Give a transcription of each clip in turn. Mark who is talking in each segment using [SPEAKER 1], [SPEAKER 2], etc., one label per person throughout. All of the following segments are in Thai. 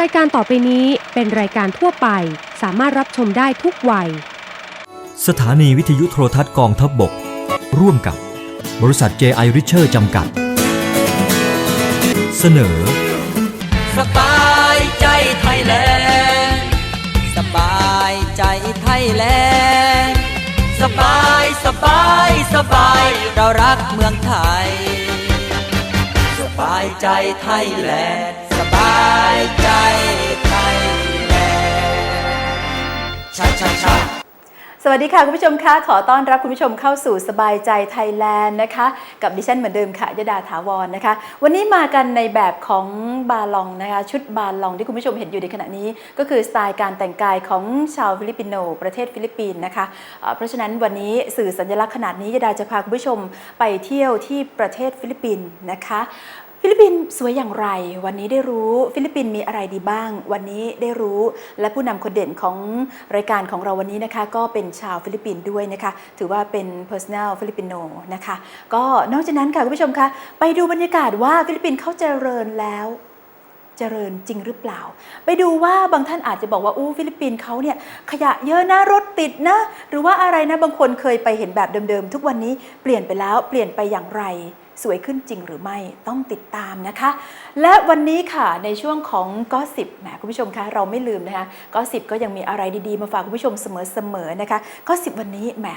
[SPEAKER 1] รายการต่อไปนี้เป็นรายการทั่วไป สามารถรับชมได้ทุกวัย
[SPEAKER 2] สถานีวิทยุโทรทัศน์กองทัพบบก ร่วมกับบริษัท J.I. Richer จำกัด เสนอ
[SPEAKER 3] สบายใจไทยแลนด์สบายใจไทยแลนด์สบายสบายสบาย เรารักเมืองไทย สบายใจไทยแลนด์ สบายใจไทยแลนด์ชาชาชา
[SPEAKER 4] สวัสดีค่ะ คุณผู้ชมคะขอต้อนรับคุณผู้ชมเข้าสู่สบายใจไทยแลนด์นะคะ กับดิฉันเหมือนเดิมค่ะยดาถาวรนะคะ วันนี้มากันในแบบของบาลองนะคะชุดบาลองที่คุณผู้ชมเห็นอยู่ในขณะนี้ ก็คือสไตล์การแต่งกายของชาวฟิลิปปินโน ประเทศฟิลิปปินส์นะคะเอ่อเพราะฉะนั้นวันนี้สื่อสัญลักษณ์ขนาดนี้ยดาจะพาคุณผู้ชมไปเที่ยวที่ประเทศฟิลิปปินส์นะคะ ฟิลิปปินส์สวยอย่างไร วันนี้ได้รู้ฟิลิปปินส์มีอะไรดีบ้าง วันนี้ได้รู้ และผู้นำคนเด่นของรายการของเราวันนี้นะคะ ก็เป็นชาวฟิลิปปินส์ด้วยนะคะ ถือว่าเป็น personal ฟิลิปปินโนนะคะ ก็นอกจากนั้นค่ะคุณผู้ชมคะไปดูบรรยากาศว่าฟิลิปปินส์เขาเจริญแล้วเจริญจริงหรือเปล่า ไปดูว่าบางท่านอาจจะบอกว่าอู้ฟิลิปปินส์เขาเนี่ยขยะเยอะนะรถติดนะ หรือว่าอะไรนะบางคนเคยไปเห็นแบบเดิมๆ ทุกวันนี้เปลี่ยนไปแล้วเปลี่ยนไปอย่างไร สวยขึ้นจริงหรือไม่ต้องติดตามนะคะ และวันนี้ค่ะในช่วงของก็สิบแหมคุณผู้ชมคะเราไม่ลืมนะคะก็สิบก็ยังมีอะไรดีๆ มาฝากคุณผู้ชมเสมอๆนะคะก็สิบวันนี้แหม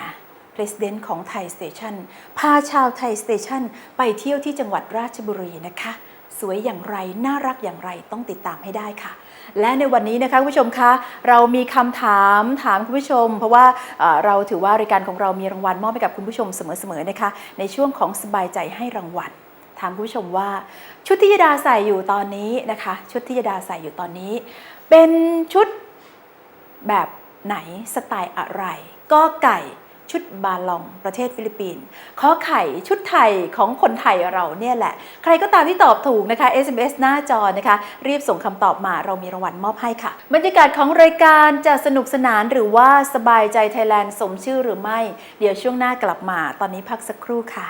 [SPEAKER 4] President ของไทยสเตชันพาชาวไทยสเตชันไปเที่ยวที่จังหวัดราชบุรีนะคะ สวยอย่างไร น่ารักอย่างไรต้องติดตามให้ได้ค่ะ และในวันนี้นะคะคุณผู้ชมคะเรามีคำถามถามคุณผู้ชม เพราะว่าเอ่อเราถือว่ารายการของเรามีรางวัลมอบให้กับคุณผู้ชมเสมอๆนะคะ ในช่วงของสบายใจให้รางวัลถามคุณผู้ชมว่าชุดที่ยดาใส่อยู่ตอนนี้นะคะ ชุดที่ยดาใส่อยู่ตอนนี้ เป็นชุดแบบไหนสไตล์อะไร ก็ไก่ ชุดบาลองประเทศฟิลิปปินส์ขอไข่ชุดไทยของคนไทยเราเนี่ยแหละ ใครก็ตามที่ตอบถูกนะคะ SMS หน้าจอนะคะ รีบส่งคำตอบมาเรามีรางวัลมอบให้ค่ะ บรรยากาศของรายการจะสนุกสนานหรือว่าสบายใจไทยแลนด์สมชื่อหรือไม่ เดี๋ยวช่วงหน้ากลับมา ตอนนี้พักสักครู่ค่ะ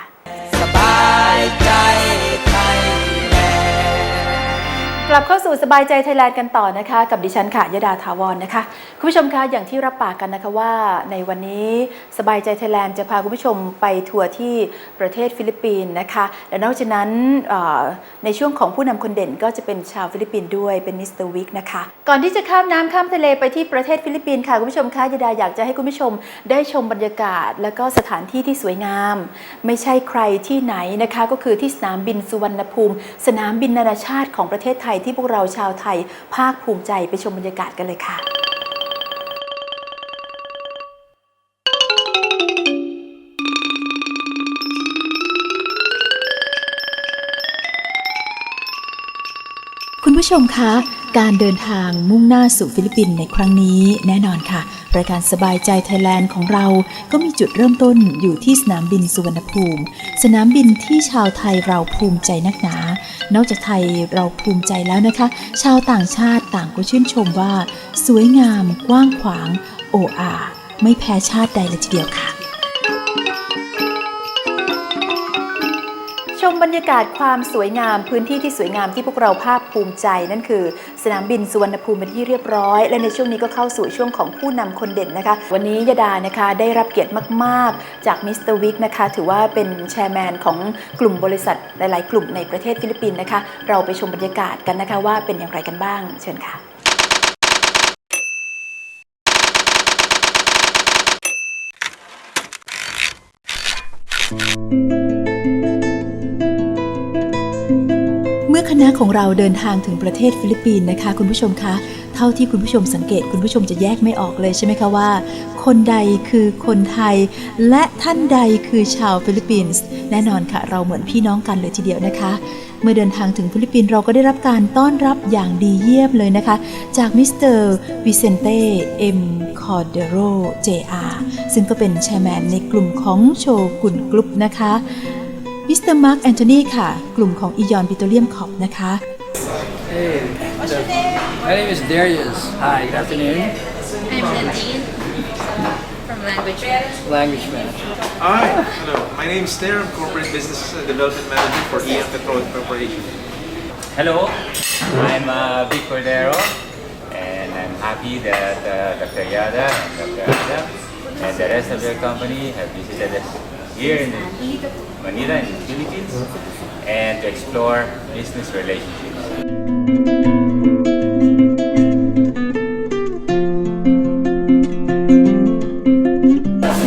[SPEAKER 3] สบายใจ
[SPEAKER 4] กลับเข้าสู่สบายใจไทยแลนด์กันต่อนะคะ กับดิฉันค่ะยดาถาวรนนะคะคุณผู้ชมคะอย่างที่รับปากกันนะคะว่าในวันนี้สบายใจไทยแลนด์จะพาคุณผู้ชมไปทัวร์ที่ประเทศฟิลิปปินส์นะคะและนอกจากนั้นในช่วงของผู้นำคนเด่นก็จะเป็นชาวฟิลิปปินส์ด้วยเป็นมิสเตอร์วิกนะคะก่อนที่จะข้ามน้ำข้ามทะเลไปที่ประเทศฟิลิปปินส์ค่ะคุณผู้ชมคะยดาอยากจะให้คุณผู้ชมได้ชมบรรยากาศ และก็สถานที่ที่สวยงาม ไม่ใช่ใครที่ไหนนะคะก็คือที่สนามบินสุวรรณภูมิ สนามบินนานาชาติของประเทศไทยที่พวกเราชาวไทยภาคภูมิใจไปชมบรรยากาศกันเลยค่ะ
[SPEAKER 5] คุณผู้ชมคะ การเดินทางมุ่งหน้าสู่ฟิลิปปินส์ในครั้งนี้แน่นอนค่ะ รายการสบายใจไทยแลนด์ของเราก็มีจุดเริ่มต้นอยู่ที่สนามบินสุวรรณภูมิ สนามบินที่ชาวไทยเราภูมิใจนักหนา นอกจากไทยเราภูมิใจแล้วนะคะ ชาวต่างชาติต่างก็ชื่นชมว่า สวยงาม กว้างขวาง โออาไม่แพ้ชาติใดเลยทีเดียวค่ะ
[SPEAKER 4] ชมบรรยากาศความสวยงามพื้นที่ที่สวยงามที่พวกเราภาคภูมิใจ นั่นคือ สนามบินสุวรรณภูมิเป็นที่เรียบร้อย และในช่วงนี้ก็เข้าสู่ช่วงของผู้นำคนเด่นนะคะ วันนี้ยดานะคะได้รับเกียรติมาก ๆ จากมิสเตอร์วิกนะคะ ถือว่าเป็นแชร์แมนของกลุ่มบริษัทหลาย ๆ กลุ่มในประเทศฟิลิปปินส์นะคะ เราไปชมบรรยากาศกันนะคะว่าเป็นอย่างไรกันบ้าง เชิญค่ะ
[SPEAKER 5] เมื่ อคณะของเราเดินทางถึงประเทศฟิลิปปินส์นะคะ คุณผู้ชมคะ เท่าที่คุณผู้ชมสังเกตคุณผู้ชมจะแยกไม่ออกเลยใช่ไหมคะว่า คนใดคือคนไทย และท่านใดคือชาวฟิลิปปินส์แน่นอนค่ะ เราเหมือนพี่น้องกันเลยทีเดียวนะคะ เมื่อเดินทางถึงฟิลิปปินส์เราก็ได้รับการต้อนรับอย่างดีเยี่ยมเลยนะคะ จากมิสเตอร์วิเซนเต้เอ็มคอร์เดโรเจอาซึ่งก็เป็นแชร์แมนในกลุ่มของโชกุนกรุ๊ปนะคะ มิสเตอร์มาร์คแอนโทนีค่ะ กลุ่มของอียอนปิโตรเลียมคอปนะคะ
[SPEAKER 6] Hey. What's your name? My name is Darius. Hi, good afternoon.
[SPEAKER 7] I'm Nadine from Language Management.
[SPEAKER 6] Language manager.
[SPEAKER 8] Hi, hello. My name is Ter. I'm Corporate Business Development Manager for EM Petroleum Corporation.
[SPEAKER 6] Hello.
[SPEAKER 3] I'm uh, Vic Cordero, and I'm happy that uh, Dr. Yada and Dr. Adam and the rest of their company have visited us here in Manila, in the Philippines, and to explore business relationships.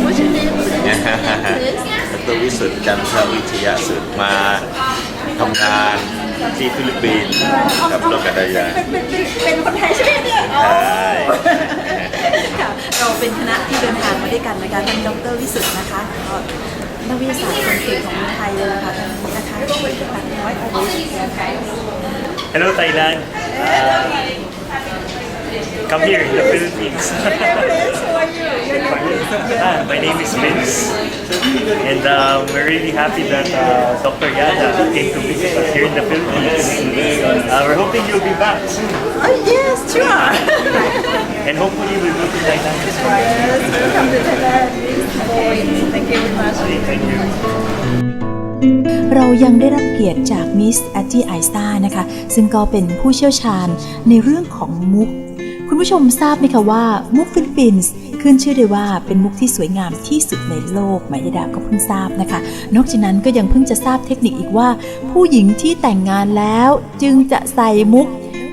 [SPEAKER 9] What's your name? please?
[SPEAKER 10] ดรวิสุทธิ์จันทวิทยาสุดมาทำงานที่ฟิลิปปินส์กับโลกดายา
[SPEAKER 11] เป็นเป็นเป็นคนไทยใช่ไหมเนี่ยอ๋อ
[SPEAKER 10] ใช่
[SPEAKER 11] ค่ะเราเป็นคณะที่เดินทางมาด้วยกันนะคะท่านดรวิสุทธ์นะคะก็ นักวิทยาศาสตร์คนเก่งของเมืองไทยเลยล่ะค่ะท่านนี้นะคะตัดน้อยโอลิส
[SPEAKER 12] Hello, Thailand. Uh, come here in the Philippines. Ah, my name is Vince, and uh, we're really happy that uh, Dr. Yada came to visit us here in the Philippines. Uh, we're hoping you'll be back soon,
[SPEAKER 11] Oh yes sure
[SPEAKER 12] and hopefully we'll meet in Thailand as well.
[SPEAKER 11] yes welcome to Thailand thank you very much
[SPEAKER 12] Thank you.
[SPEAKER 4] เรายังได้รับเกียรติจากมิสแอ t ตี้ไอสตานะคะ ซึ่งก็เป็นผู้เชี่ยวชาญในเรื่องของมุก คุณผู้ชมทราบไหมคะว่ามุกฟิลิปปินส์ขึ้นชื่อได้ว่าเป็นมุกที่สวยงามที่สุดในโลกหมายดาก็เพิ่งทราบนะคะ นอกจากนั้นก็ยังเพิ่งจะทราบเทคนิคอีกว่า ผู้หญิงที่แต่งงานแล้วจึงจะใส่มุก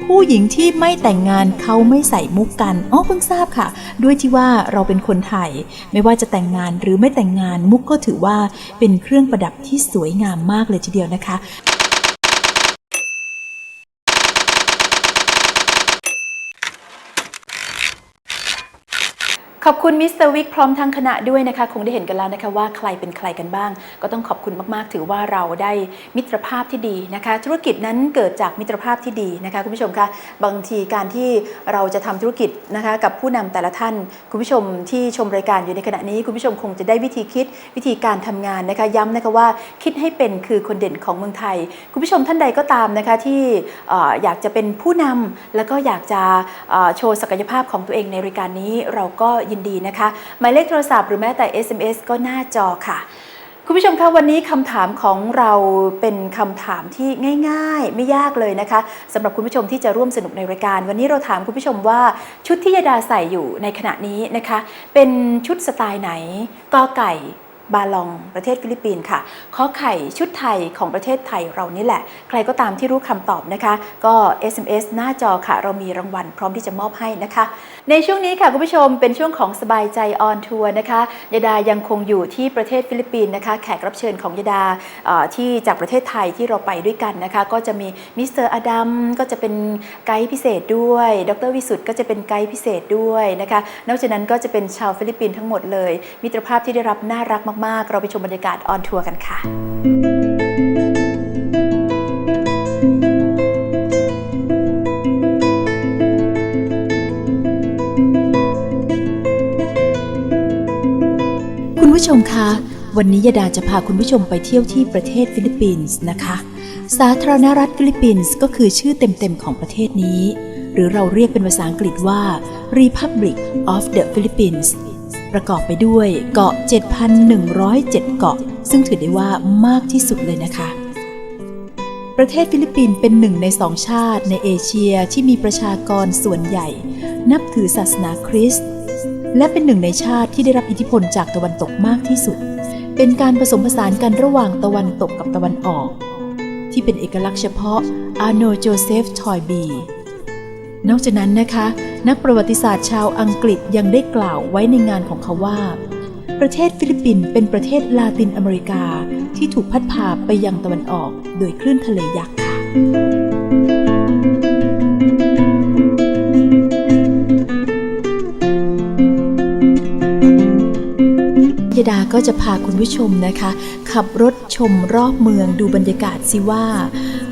[SPEAKER 4] ผู้หญิงที่ไม่แต่งงานเขาไม่ใส่มุกกันอ๋อเพิ่งทราบค่ะ ด้วยที่ว่าเราเป็นคนไทย ไม่ว่าจะแต่งงานหรือไม่แต่งงานมุกก็ถือว่าเป็นเครื่องประดับที่สวยงามมากเลยทีเดียวนะคะ
[SPEAKER 11] ขอบคุณมิสเตอร์วิกพร้อมทั้งคณะด้วยนะคะ คงได้เห็นกันแล้วนะคะว่าใครเป็นใครกันบ้าง ก็ต้องขอบคุณมากๆ ถือว่าเราได้มิตรภาพที่ดีนะคะ ธุรกิจนั้นเกิดจากมิตรภาพที่ดีนะคะคุณผู้ชมคะบางทีการที่เราจะทำธุรกิจนะคะกับผู้นำแต่ละท่าน คุณผู้ชมที่ชมรายการอยู่ในขณะนี้ คุณผู้ชมคงจะได้วิธีคิดวิธีการทำงานนะคะย้ำนะคะว่าคิดให้เป็นคือคนเด่นของเมืองไทย คุณผู้ชมท่านใดก็ตามนะคะที่อ่อยากจะเป็นผู้นำแล้วก็อยากจะโชว์ศักยภาพของตัวเองในรายการนี้เราก็ยนดีนะคะ หมายเลขโทรศัพท์หรือแม้แต่ SMS ก็หน้าจอค่ะ คุณผู้ชมคะวันนี้คำถามของเราเป็นคำถามที่ง่าย ๆ ไม่ยากเลยนะคะสำหรับคุณผู้ชมที่จะร่วมสนุกในรายการ วันนี้เราถามคุณผู้ชมว่าชุดที่ยดาใส่อยู่ในขณะนี้นะคะ เป็นชุดสไตล์ไหนกอไก่ บาลองประเทศฟิลิปปินส์ค่ะขอไข่ชุดไทยของประเทศไทยเรานี่แหละ ใครก็ตามที่รู้คำตอบนะคะ ก็ SMS หน้าจอค่ะ เรามีรางวัลพร้อมที่จะมอบให้นะคะ ในช่วงนี้ค่ะคุณผู้ชมเป็นช่วงของสบายใจออนทัวร์นะคะยดายังคงอยู่ที่ประเทศฟิลิปปินส์นะคะแขกรับเชิญของยดาที่จากประเทศไทยที่เราไปด้วยกันนะคะ ก็จะมีมิสเตอร์อดัมก็จะเป็นไกด์พิเศษด้วย ดรวิสุทธ์ก็จะเป็นไกด์พิเศษด้วยนะคะนอกจากนั้นก็จะเป็นชาวฟิลิปปินส์ทั้งหมดเลย มิตรภาพที่ได้รับน่ารักมาก ๆ เราไปชมบรรยากาศออนทัวร์กันค่ะ
[SPEAKER 4] คุณผู้ชมคะ วันนี้ยดาจะพาคุณผู้ชมไปเที่ยวที่ประเทศฟิลิปปินส์นะคะ สาธารณรัฐฟิลิปปินส์ก็คือชื่อเต็มๆของประเทศนี้ หรือเราเรียกเป็นภาษาอังกฤษว่า Republic of the Philippines ประกอบไปด้วยเกาะ 7,107 เกาะ ซึ่งถือได้ว่ามากที่สุดเลยนะคะ ประเทศฟิลิปปินส์เป็นหนึ่งในสองชาติในเอเชียที่มีประชากรส่วนใหญ่ นับถือศาสนาคริสต์และเป็นหนึ่งในชาติที่ได้รับอิทธิพลจากตะวันตกมากที่สุด เป็นการผสมผสานกันระหว่างตะวันตกกับตะวันออก ที่เป็นเอกลักษณ์เฉพาะอาโนโจเซฟทอยบีนอกจากนั้นนะคะ นักประวัติศาสตร์ชาวอังกฤษยังได้กล่าวไว้ในงานของเขาว่า ประเทศฟิลิปปินส์เป็นประเทศลาตินอเมริกาที่ถูกพัดพาไปยังตะวันออกโดยคลื่นทะเลยักษ์ค่ะยดาก็จะพาคุณผู้ชมนะคะ ขับรถชมรอบเมืองดูบรรยากาศสิว่า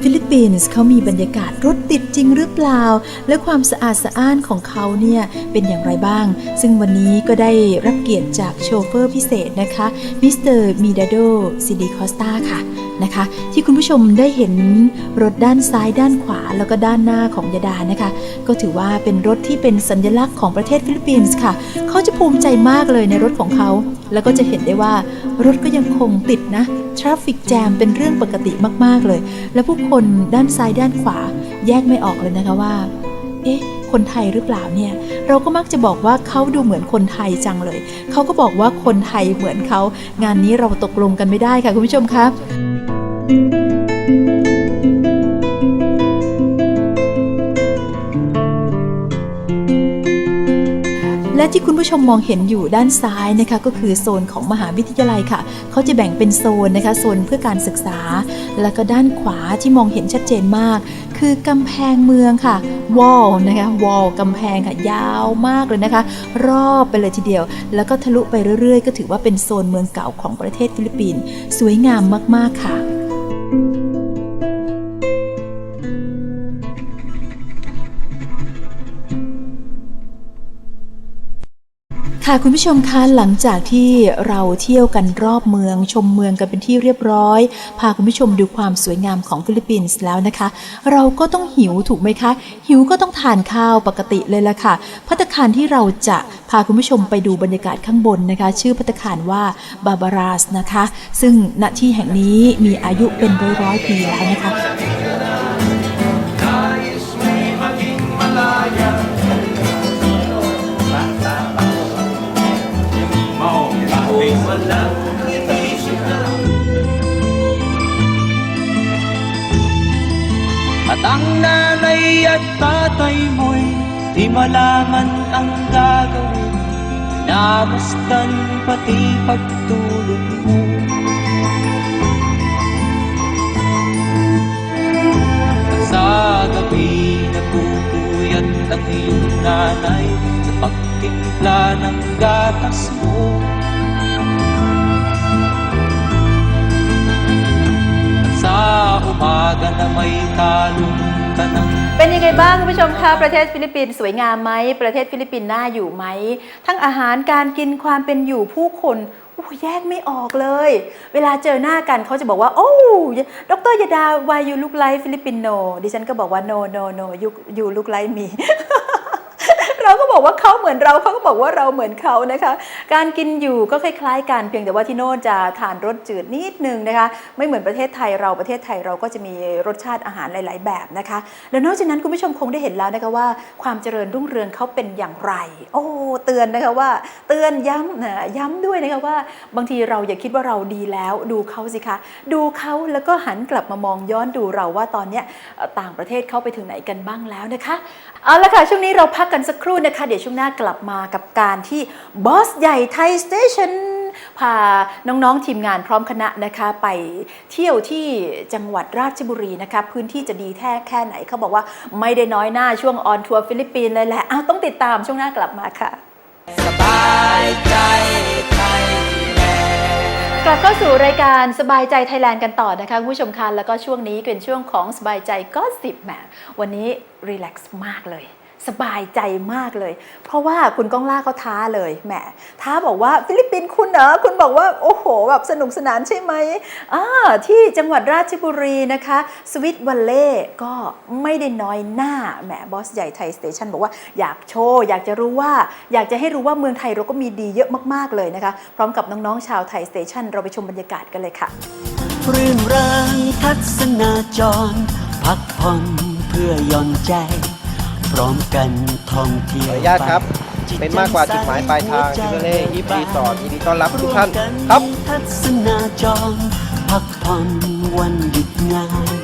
[SPEAKER 4] ฟิลิปปินส์เขามีบรรยากาศรถติดจริงหรือเปล่า และความสะอาดสะอ้านของเขาเนี่ยเป็นอย่างไรบ้าง ซึ่งวันนี้ก็ได้รับเกียรติจากโชเฟอร์พิเศษนะคะมิสเตอร์มีดาโดซิลิคอสตาค่ะนะคะที่คุณผู้ชมได้เห็นรถด้านซ้ายด้านขวาแล้วก็ด้านหน้าของยดานะคะ ก็ถือว่าเป็นรถที่เป็นสัญลักษณ์ของประเทศฟิลิปปินส์ค่ะ เขาจะภูมิใจมากเลยในรถของเขา แล้วก็จะเห็นได้ว่ารถก็ยังคงติดนะทราฟฟิกแจมเป็นเรื่องปกติมาก ๆ เลย และผู้คนด้านซ้ายด้านขวา
[SPEAKER 5] แยกไม่ออกเลยนะคะว่า เอ๊ะ คนไทยหรือเปล่าเนี่ย เราก็มักจะบอกว่าเขาดูเหมือนคนไทยจังเลย เขาก็บอกว่าคนไทยเหมือนเขา งานนี้เราตกลงกันไม่ได้ค่ะคุณผู้ชมครับ และที่คุณผู้ชมมองเห็นอยู่ด้านซ้ายนะคะก็คือโซนของมหาวิทยาลัยค่ะ เขาจะแบ่งเป็นโซนนะคะโซนเพื่อการศึกษา แล้วก็ด้านขวาที่มองเห็นชัดเจนมาก คือกำแพงเมืองค่ะวอลนะคะวอลกำแพงค่ะยาวมากเลยนะคะ รอบไปเลยทีเดียว แล้วก็ทะลุไปเรื่อยๆ ก็ถือว่าเป็นโซนเมืองเก่าของประเทศฟิลิปปินส์สวยงามมากๆค่ะ ค่ะคุณผู้ชมคะหลังจากที่เราเที่ยวกันรอบเมือง ชมเมืองกันเป็นที่เรียบร้อย พาคุณผู้ชมดูความสวยงามของฟิลิปปินส์แล้วนะคะ เราก็ต้องหิวถูกไหมคะ หิวก็ต้องทานข้าวปกติเลยละค่ะพัตตาคารที่เราจะพาคุณผู้ชมไปดูบรรยากาศข้างบนนะคะ ชื่อพัตตาคารว่าบาบาราสนะคะ ซึ่งณที่แห่งนี้มีอายุเป็นร้อยๆปีแล้วนะคะ
[SPEAKER 3] nanay at tatay mo'y di malaman ang gagawin. Namastan pati pagtulog mo. Sa gabi nagpupuyat ang iyong nanay Sa pagtimpla ng gatas mo. Sa umaga na may talong
[SPEAKER 4] เป็นยังไงบ้างคุณผู้ชมคะประเทศฟิลิปปินส์สวยงามไหมประเทศฟิลิปปินส์น่าอยู่ไหม ทั้งอาหารการกินความเป็นอยู่ผู้คนโอ้แยกไม่ออกเลย เวลาเจอหน้ากันเขาจะบอกว่า โอ้ดรยดาวายูลูกไลฟ์ฟิลิปปินโน ดิฉันก็บอกว่าโนโนโนยูยูลุกไลมี เราก็บอกว่าเขาเหมือนเราเขาก็บอกว่าเราเหมือนเขานะคะ การกินอยู่ก็คล้ายๆกันเพียงแต่ว่าที่โน่นจะทานรสจืดนิดนึงนะคะ ไม่เหมือนประเทศไทยเราประเทศไทยเราก็จะมีรสชาติอาหารหลาย ๆ แบบนะคะ แล้วนอกจากนั้นคุณผู้ชมคงได้เห็นแล้วนะคะว่าความเจริญรุ่งเรืองเขาเป็นอย่างไร โอ้เตือนนะคะว่า เตือนย้ำนะย้ำด้วยนะคะว่า บางทีเราอย่าคิดว่าเราดีแล้วดูเขาสิคะ ดูเขาแล้วก็หันกลับมามองย้อนดูเราว่าตอนเนี้ยต่างประเทศเขาไปถึงไหนกันบ้างแล้วนะคะเอาละค่ะช่วงนี้เราพักกันสักครู่นะคะ เดี๋ยวช่วงหน้ากลับมากับการที่บอสใหญ่ไทยสเตชันพาน้อง ๆ ทีมงานพร้อมคณะนะคะไปเที่ยวที่จังหวัดราชบุรีนะคะ พื้นที่จะดีแท้แค่ไหนเขาบอกว่าไม่ได้น้อยหน้าช่วงออนทัวร์ฟิลิปปินส์เลยแหละอ้าวต้องติดตามช่วงหน้ากลับมาค่ะ
[SPEAKER 3] สบายใจไทยแลนด์
[SPEAKER 4] กลับเข้าสู่รายการสบายใจไทยแลนด์กันต่อนะคะคุณผู้ชมคะแล้วก็ช่วงนี้เป็นช่วงของสบายใจก็สิบแหมวันนี้รีแลกซ์มากเลย สบายใจมากเลย เพราะว่าคุณก้องล่าเขาท้าเลยแหมท้าบอกว่าฟิลิปปินส์คุณเหรอคุณบอกว่าโอ้โหแบบสนุกสนานใช่ไหมอ่าที่จังหวัดราชบุรีนะคะสวิตวัลเล่ก็ไม่ได้น้อยหน้าแหมบอสใหญ่ไทยสเตชันบอกว่าอยากโชว์ อยากจะรู้ว่า อยากจะให้รู้ว่าเมืองไทยเราก็มีดีเยอะมากๆเลยนะคะ พร้อมกับน้องๆชาวไทยสเตชันเราไปชมบรรยากาศกันเลยค่ะ
[SPEAKER 13] รื่นเริงทัศนาจร พักผ่อนเพื่อย่อนใจ พร้อมกันท่องเที่ยว
[SPEAKER 6] ขออนุญาตครับ
[SPEAKER 13] จิต
[SPEAKER 6] เป็นมากกว่าจุดหมายปลายทาง
[SPEAKER 13] หัวใจ
[SPEAKER 6] ที่เล่ยิปรีสอร์ทยินดีต้อนรับทุกท่าน
[SPEAKER 13] วม
[SPEAKER 6] ครับ
[SPEAKER 13] ทัศนาจรพักผ่อนวันหยุดงาน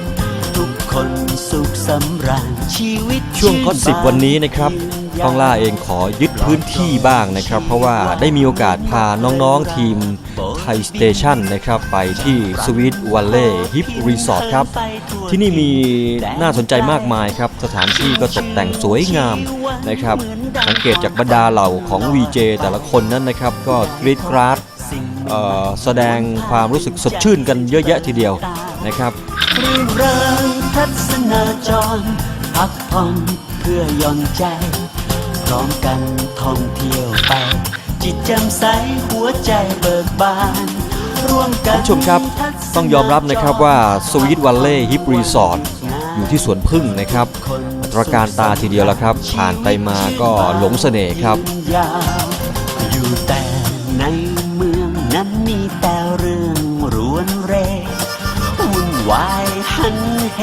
[SPEAKER 13] ทุกคนสุขสำราญชีวิต
[SPEAKER 2] ช่วงคอสิบวันนี้นะครับต้องล่าเองขอยึดพื้นที่บ้างนะครับ เพราะว่าได้มีโอกาสพาน้องๆทีมไท ยสเตชันนะครับไปที่สวีทวัลเล่ฮิปรีสอร์ทครับ ที่นี่มีน่าสนใจมากมายครับ สถานที่ก็ตกแต่งสวยงามนะครับสังเกตจากบรรดาเหล่าของ VJ แต่ละคนนั้นนะครับ ก็กรีดกราดแสดงความรู้สึกสดชื่นกันเยอะแยะทีเดียวนะครับ
[SPEAKER 13] รื่นเริงทัศนาจรพักผ่อนเพื่อย่อนใจพร้อมกันท่องเที่ยวไป จิตแจ่มใสหัวใจเบิกบานร่วมกัน
[SPEAKER 2] คุณผู้ชมครับต้องยอมรับนะครับว่าสวีทวัลเล่ฮิปรีสอร์ทอยู่ที่สวนพึ่งนะครับตระการตาทีเดียวแล้วครับ ผ่านไปมาก็หลงเสน่ห์ครับ
[SPEAKER 13] ยาวอยู่แต่ในเมืองนั้นมีแต่เรื่องรวนเรวุ่นวายหันเห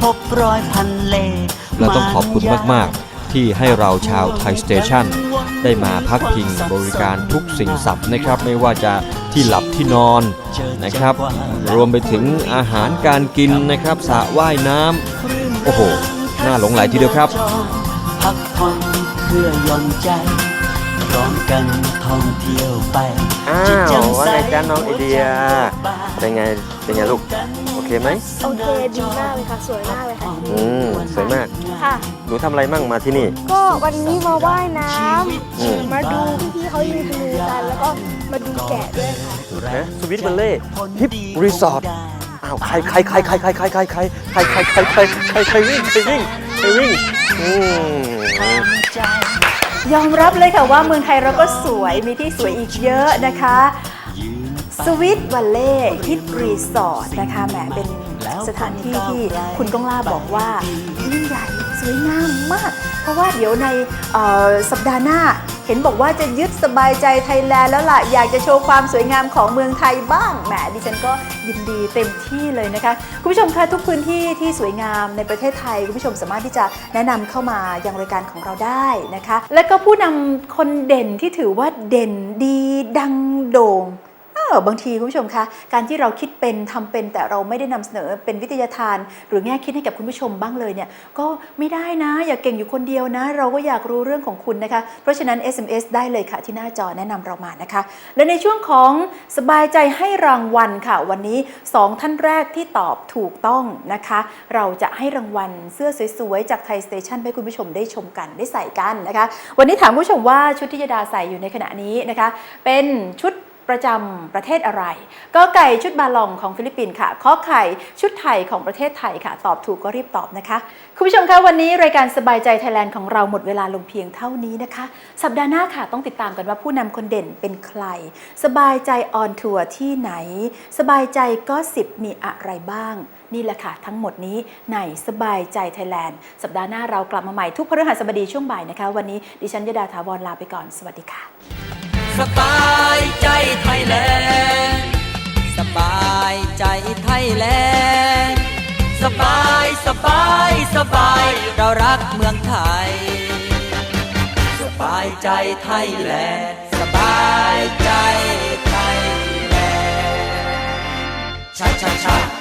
[SPEAKER 13] พบร้อยพันเลข
[SPEAKER 2] และต้องขอบคุณมาก ๆ ที่ให้เราชาวไทยสเตชัน ได้มาพักพิงบริการทุกสิ่งสับนะครับ ไม่ว่าจะที่หลับที่นอนนะครับ รวมไปถึงอาหารการกินนะครับสระว่ายน้ำโอ้โห น่าหลงไหลทีเดียวครับ
[SPEAKER 13] พักผ่อนเพื่อหย่อนใจพร้อมกันท่องเที่ยวไป
[SPEAKER 2] อ้า
[SPEAKER 13] จิต
[SPEAKER 2] ว
[SPEAKER 13] แจ่ม
[SPEAKER 2] ว่า
[SPEAKER 13] ใส
[SPEAKER 2] ไงจ้าน้องไอเดียเป็นไงเป็นไงลูกโอ เคไหม
[SPEAKER 14] โอเคดีมากเลยค่ะ สวยมากเลยค่ะ
[SPEAKER 2] อืมสวยมาก
[SPEAKER 14] ค่ะ
[SPEAKER 2] หนูทำอะไรมั่งมาที่นี่
[SPEAKER 14] ก็วันนี้มาว่ายน้
[SPEAKER 2] อืมำ
[SPEAKER 14] มาดูพี่ๆเขายืนธนูกันแล้วก็มาดูแกะด้วยค่ะ
[SPEAKER 2] นะสวิตบัลเล่ฮิปรีสอร์ทอ้าวใครใครใครใครใครใครใครใครใครใครใครใครใครใครวิ่งใครวิ่งใครวิ่งอืม
[SPEAKER 4] ยอมรับเลยค่ะว่าเมืองไทยเราก็สวยมีที่สวยอีกเยอะนะคะ สวิตวัลเล่ฮิตรีสอร์ทนะคะแหมเป็นสถานที่ที่คุณก้องล่าบอกว่ายิ่งใหญ่สวยงามมาก เพราะว่าเดี๋ยวในสัปดาห์หน้า เห็นบอกว่าจะยึดสบายใจไทยแลนด์แล้วล่ะ อยากจะโชว์ความสวยงามของเมืองไทยบ้างแหมดิฉันก็ยินดีเต็มที่เลยนะคะ คุณผู้ชมคะทุกพื้นที่ที่สวยงามในประเทศไทย คุณผู้ชมสามารถที่จะแนะนำเข้ามายังรายการของเราได้นะคะ และก็ผู้นำคนเด่นที่ถือว่าเด่นดีดังโด่ง ออบางทีคุณผู้ชมคะการที่เราคิดเป็นทำเป็นแต่เราไม่ได้นำเสนอเป็นวิทยาทาน หรือแง่คิดให้กับคุณผู้ชมบ้างเลยเนี่ยก็ไม่ได้นะ อย่าเก่งอยู่คนเดียวนะ เราก็อยากรู้เรื่องของคุณนะคะ เพราะฉะนั้น SMS ได้เลยค่ะที่หน้าจอแนะนำเรามานะคะ และในช่วงของสบายใจให้รางวัลค่ะ วันนี้ 2 ท่านแรกที่ตอบถูกต้องนะคะ เราจะให้รางวัลเสื้อสวยๆจากไทยสเตชันให้คุณผู้ชมได้ชมกันได้ใส่กันนะคะ วันนี้ถามผู้ชมว่าชุดที่ยดาใส่อยู่ในขณะนี้นะคะ เป็นชุด ประจำประเทศอะไรก็ไก่ชุดบาลองของฟิลิปปินส์ค่ะข้อไข่ชุดไทยของประเทศไทยค่ะ ตอบถูกก็รีบตอบนะคะ คุณผู้ชมคะวันนี้รายการสบายใจไทยแลนด์ของเราหมดเวลาลงเพียงเท่านี้นะคะ สัปดาห์หน้าค่ะต้องติดตามกันว่าผู้นำคนเด่นเป็นใคร สบายใจออนทัวร์ที่ไหน สบายใจก็สิบมีอะไรบ้าง นี่แหละค่ะทั้งหมดนี้ในสบายใจไทยแลนด์สัปดาห์หน้าเรากลับมาใหม่ทุกพฤหัสบดีช่วงบ่ายนะคะ วันนี้ดิฉันยดาถาวรลาไปก่อนสวัสดีค่ะ
[SPEAKER 3] สบายใจไทยแลนด์สบายใจไทยแลนด์สบายสบายสบาย เรารักเมืองไทย สบายใจไทยแลนด์สบายใจไทยแลนด์ชาชาชา